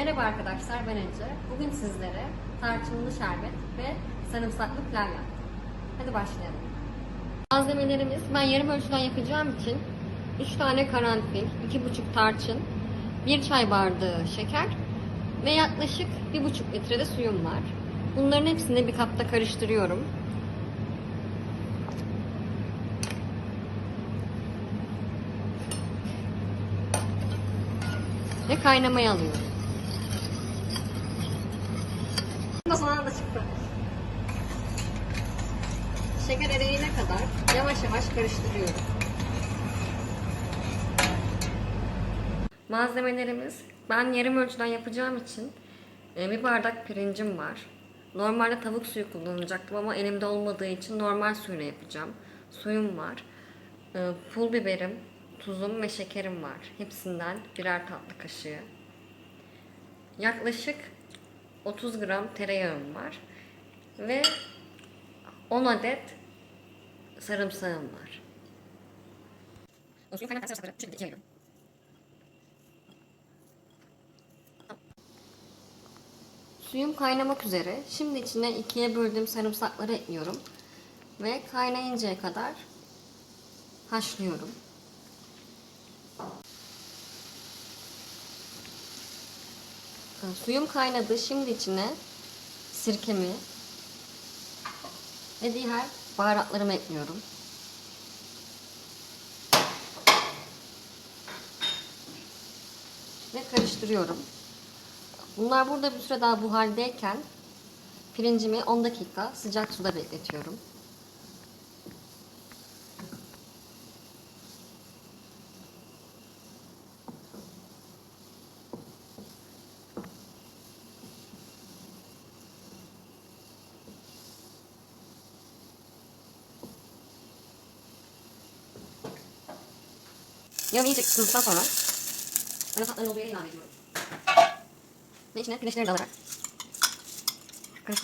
Merhaba arkadaşlar ben Ece. Bugün sizlere tarçınlı şerbet ve sarımsaklı pilav yaptım. Hadi başlayalım. Malzemelerimiz ben yarım ölçüden yapacağım için 3 tane karanfil, 2,5 tarçın, 1 çay bardağı şeker ve yaklaşık 1,5 litre de suyum var. Bunların hepsini bir kapta karıştırıyorum. Ve kaynamaya alıyorum. Sonra da çıktı. Şeker eriyene kadar yavaş yavaş karıştırıyorum. Malzemelerimiz ben yarım ölçüden yapacağım için e, bir bardak pirincim var. Normalde tavuk suyu kullanacaktım ama elimde olmadığı için normal suyla yapacağım. Suyum var. E, Pul biberim, tuzum ve şekerim var. Hepsinden birer tatlı kaşığı. Yaklaşık 30 gram tereyağım var. Ve 10 adet sarımsağım var. Şu şekilde ikiye ayırıyorum. Suyum kaynamak üzere. Şimdi içine ikiye böldüğüm sarımsakları ekliyorum. Ve kaynayıncaya kadar haşlıyorum. Suyum kaynadı. Şimdi içine sirkemi ve diğer baharatlarımı ekliyorum. Ve karıştırıyorum. Bunlar burada bir süre daha buhardayken pirincimi 10 dakika sıcak suda bekletiyorum. Je mensen, ik doe het van, hè. En dan gaat er nog weer niet naam niet nee heb je? Ik kan het